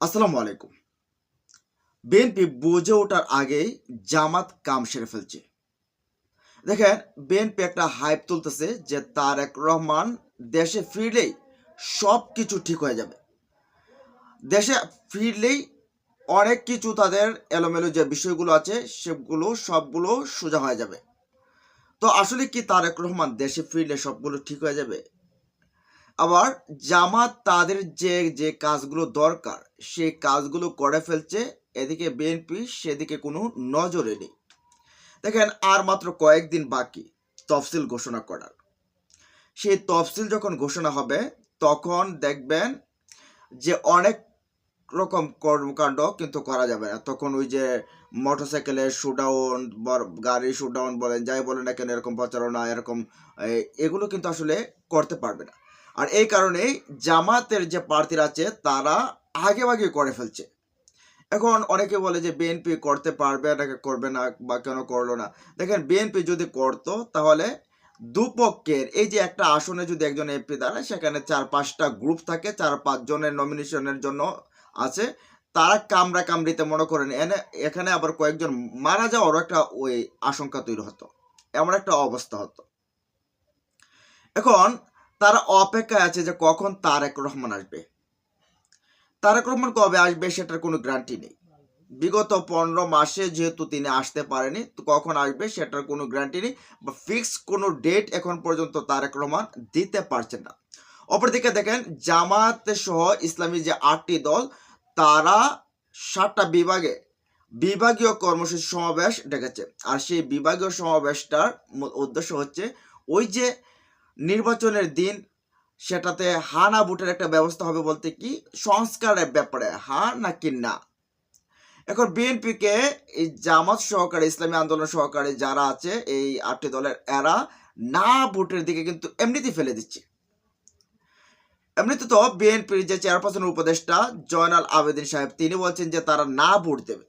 আসসালামু আলাইকুম। বিএনপি বুঝে ওঠার আগেই জামাত কাম সেরে ফেলছে। দেখেন, বিএনপি একটা হাইপ তুলতেছে যে তারেক রহমান দেশে ফিরলেই সব কিছু ঠিক হয়ে যাবে। দেশে ফিরলেই অনেক কিছু তাদের এলোমেলো যে বিষয়গুলো আছে, সেগুলো, সবগুলো সোজা হয়ে যাবে। তো আসলে কি তারেক রহমান দেশে ফিরলে সবগুলো ঠিক হয়ে যাবে? আবার জামাত তাদের যে যে কাজগুলো দরকার, সেই কাজগুলো করে ফেলছে, এদিকে বিএনপি, সেদিকে কোনো নজরে নেই। দেখেন, আর মাত্র কয়েকদিন বাকি তফসিল ঘোষণা করার। সেই তফসিল যখন ঘোষণা হবে, তখন দেখবেন যে অনেক রকম কর্মকাণ্ড কিন্তু করা যাবে না। তখন ওই যে মোটরসাইকেলের শুডাউন গাড়ির শুডাউন বলেন, যাই বলেন না কেন, এরকম প্রচারণা, এরকম এগুলো কিন্তু আসলে করতে পারবে না। আর এই কারণেই জামাতের যে প্রার্থীরা আছে, তারা আগে আগে করে ফেলছে। এখন অনেকে বলে যে বিএনপি করতে পারবে নাকি করবে না বা কেন করল না। দেখেন বিএনপি যদি করতো, তাহলে দুপক্ষের এই যে একটা আসনে যদি একজন এমপি দাঁড়ায়, সেখানে চার পাঁচটা গ্রুপ থাকে, চার পাঁচ জনের নমিনেশনের জন্য আছে। তারা কামড়া কামড়িতে মনে করেন, এনে এখানে আবার কয়েকজন মারা যাওয়ারও একটা ওই আশঙ্কা তৈরি হতো। এমন একটা অবস্থা হতো। এখন তারা অপেক্ষায় আছে যে কখন তারেক রহমান আসবে। তারেক রহমান কবে আসবে সেটার কোনো গ্যারান্টি নেই। বিগত পনেরো মাসে যেহেতু তিনি আসতে পারেনি, তো কখন আসবে সেটার কোনো গ্যারান্টি নেই বা ফিক্স কোনো ডেট এখন পর্যন্ত তারেক রহমান দিতে পারছেন না। অপরদিকে দেখেন জামাত সহ ইসলামী যে আটটি দল, তারা সাতটা বিভাগে বিভাগীয় কর্মসূচি সমাবেশ ডেকেছে। আর সেই বিভাগীয় সমাবেশটার উদ্দেশ্য হচ্ছে ওই যে নির্বাচনের দিন সেটাতে হা না ভোটের একটা ব্যবস্থা হবে বলতে কি? সংস্কারের ব্যাপারে, হা নাকি না? এখন বিএনপিকে এই জামাত সহকারে, ইসলামী আন্দোলন সহকারে যারা আছে, এই আটটি দলের এরা না ভোটের দিকে কিন্তু এমনিতেই ফেলে দিচ্ছে। এমনিতে তো বিএনপির যে চেয়ারপারসনের উপদেষ্টা জয়নাল আবেদিন সাহেব, তিনি বলছেন যে তারা না ভোট দেবে।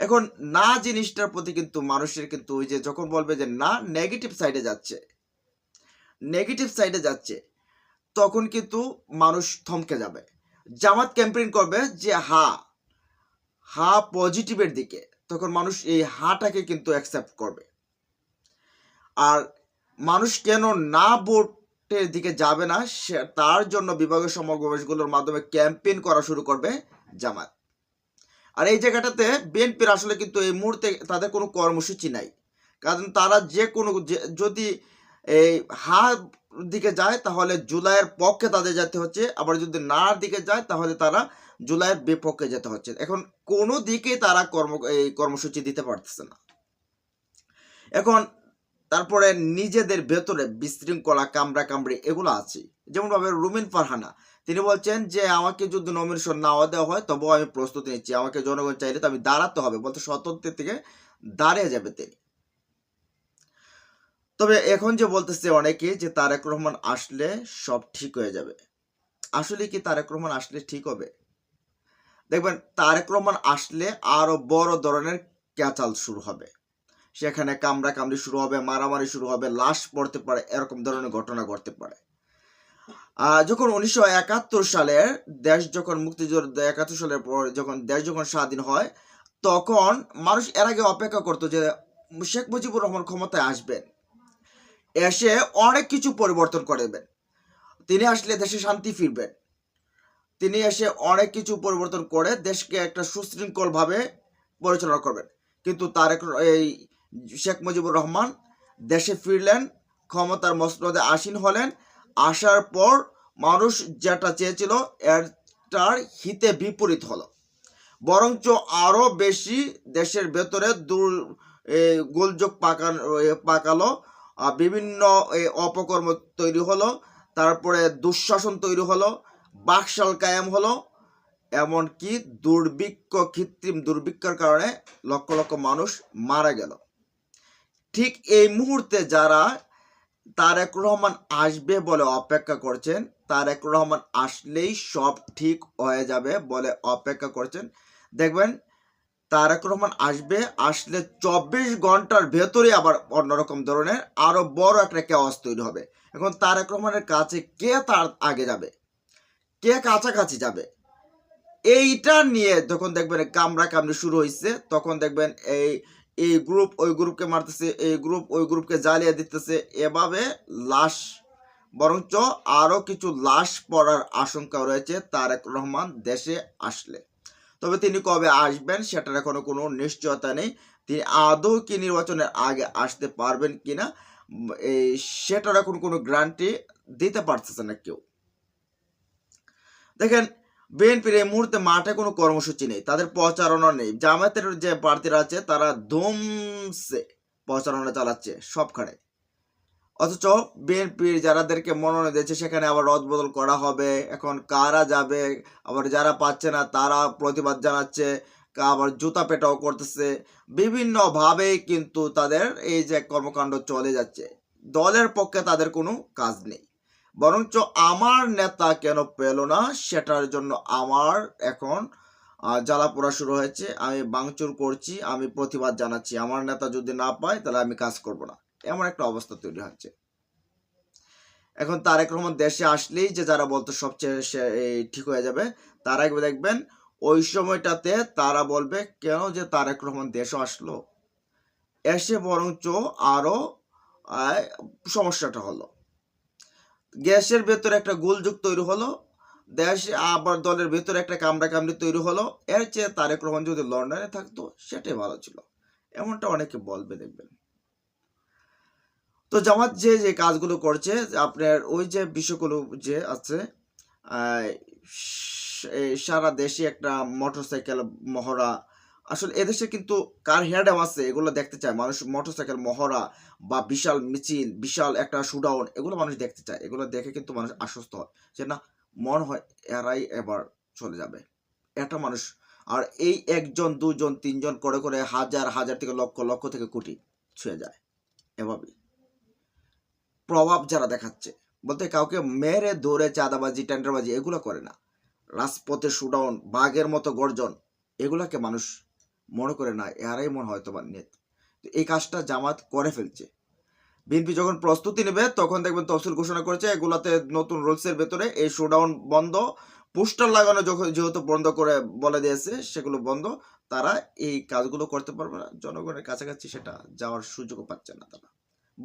এখন না জিনিসটার প্রতি কিন্তু মানুষের কিন্তু ওই যে যখন বলবে যে না, নেগেটিভ সাইডে যাচ্ছে। নেগেটিভ সাইডে যাচ্ছে, তখন কিন্তু মানুষ থমকে যাবে। জামাত ক্যাম্পেইন করবে যে, হা হা পজিটিভের দিকে। তখন মানুষ এই হাটাকে কিন্তু অ্যাকসেপ্ট করবে। আর মানুষ কেন না ভোটের দিকে যাবে না, সে, তার জন্য বিভাগীয় সমাবেশগুলোর মাধ্যমে ক্যাম্পেইন করা শুরু করবে জামাত। আর এই জায়গাটাতে বিএনপির আসলে কিন্তু এই মুহূর্তে তাদের কোনো কর্মসূচি নাই। কারণ তারা যে কোনো যদি এই হা দিকে যায়, তাহলে জুলাইয়ের পক্ষে তাদের যেতে হচ্ছে। আবার যদি নার দিকে যায়, তাহলে তারা জুলাইয়ের বিপক্ষে যেতে হচ্ছে। এখন কোনো দিকে তারা কর্ম, এই কর্মসূচি দিতে পারতেছে না। এখন তারপরে নিজেদের ভেতরে বিশৃঙ্খলা কামড়া কামড়ি এগুলো আছে। যেমনভাবে রুমিন ফারহানা, তিনি বলছেন যে, আমাকে যদি নমিনেশন নাও দেওয়া হয়, তবুও আমি প্রস্তুতি নিচ্ছি। আমাকে জনগণ চাইলে তো আমি দাঁড়াতে হবে। বলতে স্বতন্ত্র থেকে দাঁড়িয়ে যাবে তিনি। তবে এখন যে বলতেছে অনেকে যে তারেক রহমান আসলে সব ঠিক হয়ে যাবে। আসলে কি তারেক রহমান আসলে ঠিক হবে? দেখবেন, তারেক রহমান আসলে আরও বড় ধরনের ক্যাচাল শুরু হবে। সেখানে কামড়া কামড়ি শুরু হবে, মারামারি শুরু হবে, লাশ পড়তে পারে, এরকম ধরনের ঘটনা ঘটতে পারে। যখন উনিশশো একাত্তর সালের দেশ যখন মুক্তিযুদ্ধ, একাত্তর সালের পর যখন দেশ যখন স্বাধীন হয়, তখন মানুষ এর আগে অপেক্ষা করতো যে শেখ মুজিবুর রহমান ক্ষমতায় আসবেন। এসে অনেক কিছু পরিবর্তন করবেন তিনি আসলে দেশে শান্তি ফিরবেন। তিনি এসে অনেক কিছু পরিবর্তন করে দেশকে একটা সুশৃঙ্খলভাবে পরিচালনা করবেন। কিন্তু তারেক এই শেখ মুজিবুর রহমান দেশে ফিরলেন, ক্ষমতার মসনদে আসীন হলেন, আসার পর মানুষ যেটা চেয়েছিল এটার হিতে বিপরীত হলো। বরঞ্চ আরও বেশি দেশের ভেতরে দূর গোলযোগ পাকান পাকালো বিভিন্ন অপকর্ম তৈরি হলো, তারপরে দুঃশাসন তৈরি হলো, বাকশাল কায়েম হলো, এমনকি দুর্ভিক্ষ, কৃত্রিম দুর্ভিক্ষের কারণে লক্ষ লক্ষ মানুষ মারা গেল। ঠিক এই মুহূর্তে যারা তারেক রহমান আসবে বলে অপেক্ষা করছেন, তারেক রহমান আসলেই সব ঠিক হয়ে যাবে বলে অপেক্ষা করছেন। দেখবেন তারেক রহমান আসবে, আসলে চব্বিশ ঘণ্টার ভেতরে আবার অন্যরকম ধরনের আরও বড় একটা কেওয়াজ তৈরি হবে। এখন তারেক রহমানের কাছে কে তার আগে যাবে? কে কাছাকাছি যাবে? এইটা নিয়ে যখন দেখবেন কামড়া কামড়ি শুরু হয়েছে তখন দেখবেন এই এই গ্রুপ ওই গ্রুপকে মারতেছে, এই গ্রুপ ওই গ্রুপকে জ্বালিয়ে দিতেছে। এভাবে লাশ, বরঞ্চ আরও কিছু লাশ পড়ার আশঙ্কা রয়েছে তারেক রহমান দেশে আসলে। তবে তিনি কবে আসবেন সেটার এখনও কোনো নিশ্চয়তা নেই। তিনি আদৌ কি নির্বাচনের আগে আসতে পারবেন কিনা উম, এই সেটার এখন কোনো গ্যারান্টি দিতে পারতেছে না কেউ। দেখেন বিএনপির এই মুহূর্তে মাঠে কোনো কর্মসূচি নেই তাদের প্রচারণা নেই। জামায়াতের যে প্রার্থীরা আছে তারা ধুমসে প্রচারণা চালাচ্ছে সবখানে। অথচ বিএনপির যারাদেরকে মনোনয়ন দিয়েছে, সেখানে আবার রদবদল করা হবে। এখন কারা যাবে? আবার যারা পাচ্ছে না, তারা প্রতিবাদ জানাচ্ছে, আবার জুতা পেটাও করতেছে। বিভিন্নভাবেই কিন্তু তাদের এই যে কর্মকাণ্ড চলে যাচ্ছে। দলের পক্ষে তাদের কোনো কাজ নেই। বরঞ্চ আমার নেতা কেন পেল না, সেটার জন্য আমার এখন জ্বালা পোড়া শুরু হয়েছে। আমি বাংচুর করছি, আমি প্রতিবাদ জানাচ্ছি। আমার নেতা যদি না পায়, তাহলে আমি কাজ করব না। এমন একটা অবস্থা তৈরি হচ্ছে। এখন তারেক রহমান দেশে আসলেই যে যারা বলতো সবচেয়ে ঠিক হয়ে যাবে তারা একবার দেখবেন ওই সময়টাতে তারা বলবে কেন যে তারেক রহমান দেশে আসলো? এসে বরঞ্চ আরও আহ, সমস্যাটা হলো। গ্যাসের ভেতরে একটা গোলযোগ তৈরি হলো দেশ আবার দলের ভেতরে একটা কামড়া কামড়ি তৈরি হলো। এর চেয়ে তারেক রহমান যদি লন্ডনে থাকতো সেটাই ভালো ছিল। এমনটা অনেকে বলবে দেখবেন। তো জামাত যে যে কাজগুলো করছে, আপনার ওই যে বিষয়গুলো যে আছে সারা দেশে একটা মোটরসাইকেল মহড়া, আসলে এদেশে কিন্তু কার হেয়ারড্যাম আছে এগুলো দেখতে চায়। মানুষ মোটরসাইকেল মহড়া বা বিশাল মিছিল, বিশাল একটা শুডাউন এগুলো মানুষ দেখতে চায়। এগুলো দেখে কিন্তু মানুষ আশ্বস্ত হয় যে, না, মন হয় এরাই এবার চলে যাবে। এটা মানুষ, আর এই একজন, দুজন, তিনজন করে করে হাজার হাজার থেকে লক্ষ লক্ষ থেকে কোটি ছুঁয়ে যায়। এভাবেই। প্রভাব যারা দেখাচ্ছে। বলতে কাউকে মেরে ধরে চাঁদাবাজি, টেন্ডারবাজি এগুলো করে না। রাজপথে শুডাউন, বাঘের মতো গর্জন, এগুলাকে মানুষ মনে করে না, এরাই মনে হয়তো বা নেত। এই কাজটা জামাত করে ফেলছে। বিএনপি যখন প্রস্তুতি নেবে, তখন দেখবেন তফসিল ঘোষণা করেছে, এগুলাতে নতুন রুলসের ভেতরে এই শোডাউন বন্ধ, পোস্টার লাগানো যখন যেহেতু বন্ধ করে বলে দিয়েছে, সেগুলো বন্ধ, তারা এই কাজগুলো করতে পারবে না। জনগণের কাছাকাছি সেটা যাওয়ার সুযোগও পাচ্ছে না তারা।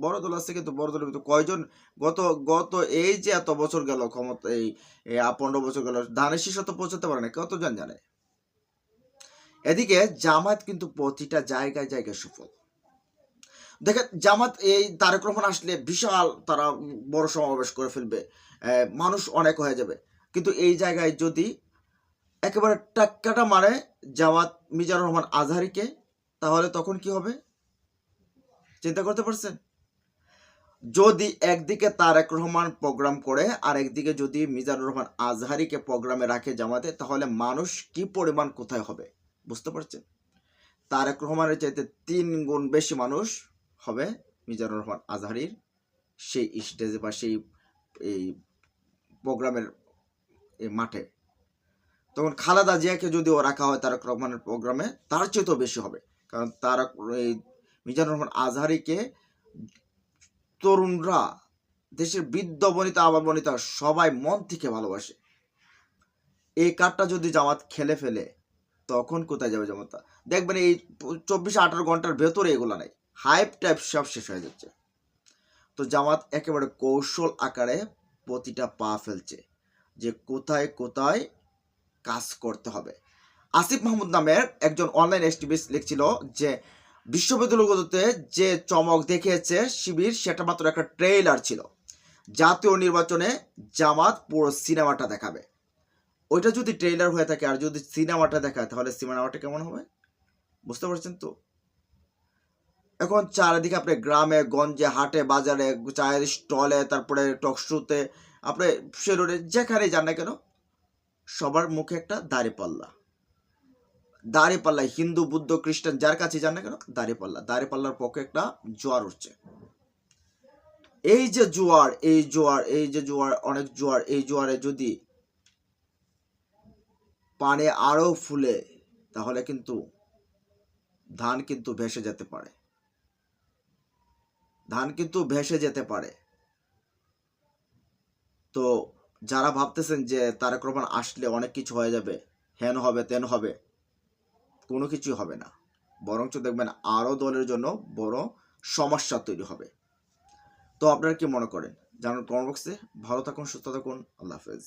বড় দল আছে কিন্তু বড় দলের ভিতরে কয়জন? গত গত এই যে এত বছর গেল, ক্ষমতা, এই পনেরো বছর গেল, ধানের শীষ তো পৌঁছাতে পারে না কতজন জানে এদিকে জামাত কিন্তু প্রতিটা জায়গায় জায়গায় সফল। দেখেন জামাত এই তারেক রহমান আসলে বিশাল তারা বড় সমাবেশ করে ফেলবে মানুষ অনেক হয়ে যাবে। কিন্তু এই জায়গায় যদি একেবারে টাক্কাটা মারে জামাত মিজানুর রহমান আজহারিকে, তাহলে তখন কি হবে? চিন্তা করতে পারছেন? যদি একদিকে তারেক রহমান প্রোগ্রাম করে আর একদিকে যদি মিজানুর রহমান আজহারিকে প্রোগ্রামে রাখে জামাতে, তাহলে মানুষ কি পরিমাণ কোথায় হবে? বুঝতে পারছেন? তারেক রহমানের চাইতে তিন গুণ বেশি মানুষ হবে মিজানুর রহমান আজহারির সেই স্টেজে বা সেই, এই প্রোগ্রামের মাঠে। তখন খালেদা জিয়াকে যদি ও রাখা হয় তারক রহমানের প্রোগ্রামে, তার চেয়েও বেশি হবে। কারণ তারক, এই মিজানুর রহমান আজহারিকে তরুণরা দেশের বৃদ্ধ বনিতা, আবার বনিতা সবাই মন থেকে ভালোবাসে। এই কার্ডটা যদি জামাত খেলে ফেলে, তখন কোথায় যাবে জামাতা দেখবেন এই চব্বিশ আঠারো ঘণ্টার ভেতরে এগুলো নাই। হাইপ টাইপ সব শেষ হয়ে যাচ্ছে। তো জামাত একেবারে কৌশল আকারে প্রতিটা পা ফেলছে যে কোথায় কোথায় কাজ করতে হবে। আসিফ মাহমুদ নামের একজন অনলাইন এক্টিভিস্ট লিখছিল যে বিশ্ববিদ্যালয়গুলোতে যে চমক দেখিয়েছে শিবির, সেটা মাত্র একটা ট্রেইলার ছিল। জাতীয় নির্বাচনে জামাত পুরো সিনেমাটা দেখাবে। ওইটা যদি ট্রেইলার হয়ে থাকে আর যদি সিনেমাটা দেখায়, তাহলে সিনেমাটা কেমন হবে? বুঝতে পারছেন তো? এখন চারিদিকে আপনি গ্রামে, গঞ্জে, হাটে, বাজারে, চায়ের স্টলে, তারপরে টকশোতে আপনি সে রোডে যেখানেই যান না কেন, সবার মুখে একটা দাড়িপাল্লা দাড়িপাল্লা হিন্দু, বুদ্ধ, খ্রিস্টান যার কাছে যান না কেন, দাড়িপাল্লা। দাড়িপাল্লার পক্ষে একটা জোয়ার উঠছে। এই যে জোয়ার, এই জোয়ার, এই যে জোয়ার, অনেক জোয়ার, এই জোয়ারে যদি পানি আরও ফুলে, তাহলে কিন্তু ধান কিন্তু ভেসে যেতে পারে। ধান কিন্তু ভেসে যেতে পারে। তো যারা ভাবতেছেন যে তারেক রহমান আসলে অনেক কিছু হয়ে যাবে, হেন হবে, তেন হবে কোনো কিছুই হবে না। বরঞ্চ দেখবেন আরও দলের জন্য বড় সমস্যা তৈরি হবে। তো আপনারা কি মনে করেন? জানান কমেন্ট বক্সে ভালো থাকুন, সুস্থ থাকুন। আল্লাহ হাফেজ।